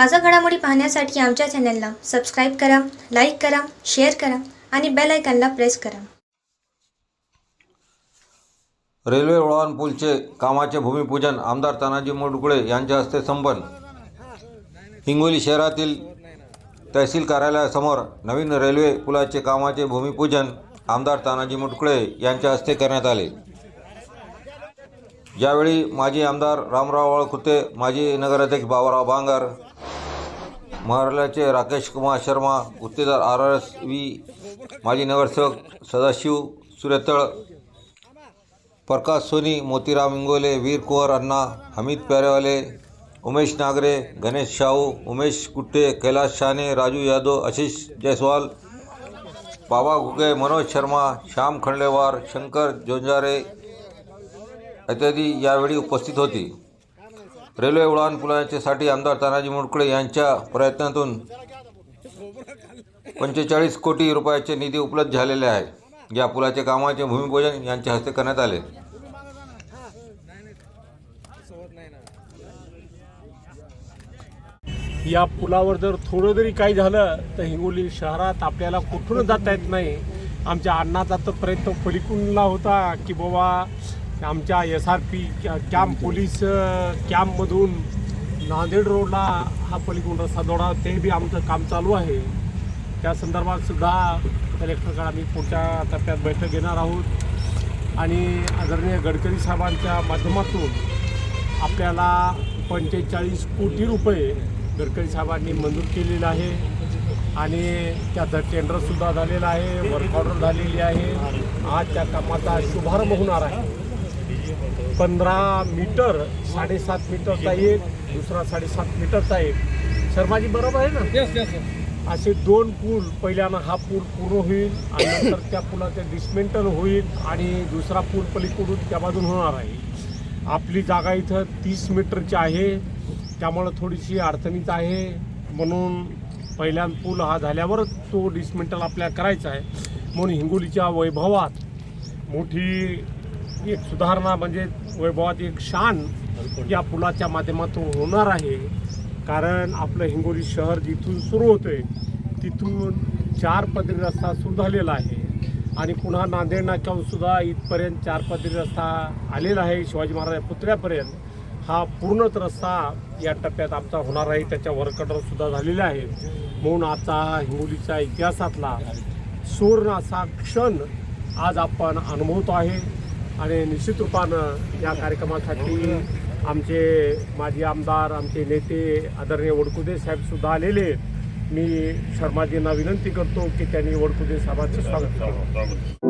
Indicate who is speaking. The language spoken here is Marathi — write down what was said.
Speaker 1: ताजा घडामोडी पाहण्यासाठी आमच्या चॅनलला सबस्क्राईब करा लाईक करा शेअर करा आणि बेल आयकॉनला प्रेस करा.
Speaker 2: रेल्वे वळण पूलचे कामाचे भूमिपूजन आमदार तानाजी मुरडुकळे यांच्या हस्ते संपन्न. हिंगोली शहरातील तहसील कार्यालयासमोर नवीन रेल्वे पुलाचे कामाचे भूमिपूजन आमदार तानाजी मुटकुळे यांच्या हस्ते करण्यात आले. यावेळी माजी आमदार रामराव वळखुते माजी नगराध्यक्ष बाबाराव बांगर महाराष्ट्राचे राकेश कुमार शर्मा गुत्तेदार आर आर एस व्ही माजी नगरसेवक सदाशिव सुरेतळ प्रकाश सोनी मोतीराम इंगोले वीर कुंवर अण्णा हमीद प्यारेवाले उमेश नागरे गणेश शाहू उमेश कुट्टे कैलास शाने राजू यादव आशिष जयस्वाल बाबा घुगे मनोज शर्मा श्याम खंडेवार शंकर जोंजारे इत्यादी यावेळी उपस्थित होती. रेल्वे उड्डाण पुलाच्यासाठी आमदार तानाजी मुटकुळे यांच्या प्रयत्नातून पंचेचाळीस कोटी रुपयाचे निधी उपलब्ध झालेले आहे. या पुलाचे कामाचे भूमिपूजन यांच्या हस्ते करण्यात आले.
Speaker 3: या पुलावर जर थोडं जरी काही झालं तर हिंगोली शहरात आपल्याला कुठूनच जाता येत नाही. आमच्या अण्णाचा तर प्रयत्न पलिकूनला होता की बाबा आमच्या S R P camp police कॅम्पमधून Nanded रोडला हा पलिकुंड रस्ता जोडा ते बी आमचं काम चालू आहे. त्या संदर्भात सुद्धा कलेक्टरकडे आम्ही पुढच्या टप्प्यात बैठक घेणार आहोत. आणि आदरणीय गडकरी साहेबांच्या माध्यमातून आपल्याला पंचेचाळीस कोटी रुपये गडकरी साहेबांनी मंजूर केलेलं आहे. आणि त्याचं टेंडरसुद्धा झालेलं आहे वर्क ऑर्डर झालेली आहे. आज त्या कामाचा शुभारंभ होणार आहे. पंधरा मीटर साडेसात मीटरचा एक दुसरा साडेसात मीटरचा एक. शर्माजी बरोबर आहे ना? असे दोन पूल पहिल्यानं हा पूल पूर्ण होईल आणि नंतर त्या पुलाचं डिसमेंटल होईल आणि दुसरा पूल पलीकडून त्या बाजून होणार आहे. आपली जागा इथं तीस मीटरची आहे. त्यामुळं थोडीशी अडचणीच आहे. म्हणून पहिल्या पूल हा झाल्यावरच तो डिसमेंटल आपल्याला करायचा आहे. म्हणून हिंगोलीच्या वैभवात मोठी एक सुधारणा म्हणजे वैभवात एक शान या पुलाच्या माध्यमातून होणार आहे. कारण आपलं हिंगोली शहर जिथून सुरू होतंय तिथून चार पदरी रस्ता सुरू झालेला आहे. आणि पुन्हा नांदेड नाक्याहून सुद्धा इथपर्यंत चार पदरी रस्ता आलेला आहे शिवाजी महाराज पुतळ्यापर्यंत. हा पूर्णच रस्ता या टप्प्यात आमचा होणार आहे त्याच्या वर्कडर सुद्धा झालेला आहे. म्हणून आजचा हिंगोलीच्या इतिहासातला सुवर्ण असा क्षण आज आपण अनुभवतो आहे. आणि निश्चित रूपानं या कार्यक्रमासाठी आमचे माजी आमदार आमचे नेते आदरणीय वडकुदे साहेबसुद्धा आलेले आहेत. मी शर्माजींना विनंती करतो की त्यांनी वडकुदे साहेबांचं स्वागत करावं